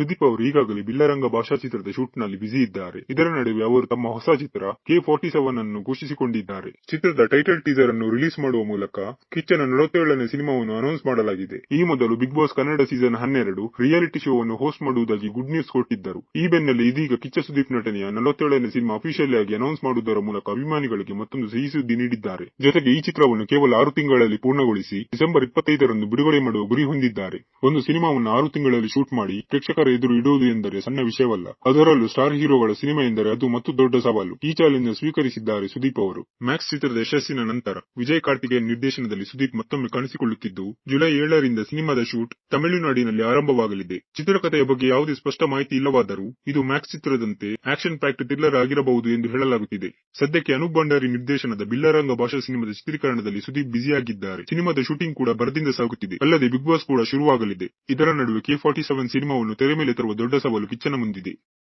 ಸುದೀಪ್ ಅವರು ಈಗಾಗಲೇ ಬಿಲ್ಲರಂಗ ಭಾಷಾ ಚಿತ್ರದ ಶೂಟ್ನಲ್ಲಿ ಬ್ಯುಸಿ ಇದ್ದಾರೆ. ಇದರ ನಡುವೆ ಅವರು ತಮ್ಮ ಹೊಸ ಚಿತ್ರ ಕೆ ಫಾರ್ಟಿ ಸೆವೆನ್ ಅನ್ನು ಘೋಷಿಸಿಕೊಂಡಿದ್ದಾರೆ. ಚಿತ್ರದ ಟೈಟಲ್ ಟೀಸರ್ ಅನ್ನು ರಿಲೀಸ್ ಮಾಡುವ ಮೂಲಕ ಕಿಚ್ಚನ ನಲವತ್ತೇಳನೇ ಸಿನಿಮಾವನ್ನು ಅನೌನ್ಸ್ ಮಾಡಲಾಗಿದೆ. ಈ ಮೊದಲು ಬಿಗ್ ಬಾಸ್ ಕನ್ನಡ ಸೀಸನ್ ಹನ್ನೆರಡು ರಿಯಾಲಿಟಿ ಶೋ ಅನ್ನು ಹೋಸ್ಟ್ ಮಾಡುವುದಾಗಿ ಗುಡ್ ನ್ಯೂಸ್ ಕೊಟ್ಟಿದ್ದರು. ಈ ಬೆನ್ನಲ್ಲೇ ಇದೀಗ ಕಿಚ್ಚ ಸುದೀಪ್ ನಟನೆಯ ನಲವತ್ತೇಳನೇ ಸಿನಿಮಾ ಅಫಿಷಿಯಲ್ ಆಗಿ ಅನೌನ್ಸ್ ಮಾಡುವುದರ ಮೂಲಕ ಅಭಿಮಾನಿಗಳಿಗೆ ಮತ್ತೊಂದು ಸಿಹಿ ಸುದ್ದಿ ನೀಡಿದ್ದಾರೆ. ಜೊತೆಗೆ ಈ ಚಿತ್ರವನ್ನು ಕೇವಲ ಆರು ತಿಂಗಳಲ್ಲಿ ಪೂರ್ಣಗೊಳಿಸಿ ಡಿಸೆಂಬರ್ ಇಪ್ಪತ್ತೈದರಂದು ಬಿಡುಗಡೆ ಮಾಡುವ ಗುರಿ ಹೊಂದಿದ್ದಾರೆ. ಒಂದು ಸಿನಿಮಾವನ್ನು ಆರು ತಿಂಗಳಲ್ಲಿ ಶೂಟ್ ಮಾಡಿ ಪ್ರೇಕ್ಷಕರ ಎದುರು ಇಡುವುದು ಎಂದರೆ ಸಣ್ಣ ವಿಷಯವಲ್ಲ. ಅದರಲ್ಲೂ ಸ್ಟಾರ್ ಹೀರೋಗಳ ಸಿನಿಮಾ ಎಂದರೆ ಅದು ಮತ್ತು ದೊಡ್ಡ ಸವಾಲು. ಈ ಚಾಲೆಂಜ್ ಸ್ವೀಕರಿಸಿದ್ದಾರೆ ಸುದೀಪ್ ಅವರು. ಮ್ಯಾಕ್ಸ್ ಚಿತ್ರದ ಯಶಸ್ಸಿನ ನಂತರ ವಿಜಯ್ ಕಾರ್ತಿಕೇಯನ್ ನಿರ್ದೇಶನದಲ್ಲಿ ಸುದೀಪ್ ಮತ್ತೊಮ್ಮೆ ಕಾಣಿಸಿಕೊಳ್ಳುತ್ತಿದ್ದು, ಜುಲೈ ಏಳರಿಂದ ಸಿನಿಮಾದ ಶೂಟ್ ತಮಿಳುನಾಡಿನಲ್ಲಿ ಆರಂಭವಾಗಲಿದೆ. ಚಿತ್ರಕಥೆಯ ಬಗ್ಗೆ ಯಾವುದೇ ಸ್ಪಷ್ಟ ಮಾಹಿತಿ ಇಲ್ಲವಾದರೂ ಇದು ಮ್ಯಾಕ್ಸ್ ಚಿತ್ರದಂತೆ ಆಕ್ಷನ್ ಪ್ಯಾಕ್ಟ್ ಥ್ರಿಲ್ಲರ್ ಆಗಿರಬಹುದು ಎಂದು ಹೇಳಲಾಗುತ್ತಿದೆ. ಸದ್ಯಕ್ಕೆ ಅನೂಪ್ ಭಂಡಾರಿ ನಿರ್ದೇಶನದ ಬಿಲ್ಲರಂಗ ಭಾಷಾ ಸಿನಿಮಾದ ಚಿತ್ರೀಕರಣದಲ್ಲಿ ಸುದೀಪ್ ಬ್ಯುಸಿಯಾಗಿದ್ದಾರೆ. ಸಿನಿಮಾದ ಶೂಟಿಂಗ್ ಕೂಡ ಬರದಿಂದ ಸಾಗುತ್ತಿದೆ. ಅಲ್ಲದೆ ಬಿಗ್ ಬಾಸ್ ಕೂಡ ಶುರುವಾಗಲಿದೆ. ಇದರ ನಡುವೆ ಕೆ ಫಾರ್ಟಿ ಸೆವೆನ್ ಸಿನಿಮಾವನ್ನು ಮೇಲೆ ತರುವ ದೊಡ್ಡ ಸವಾಲು ಕಿಚ್ಚನ ಮುಂದಿದೆ.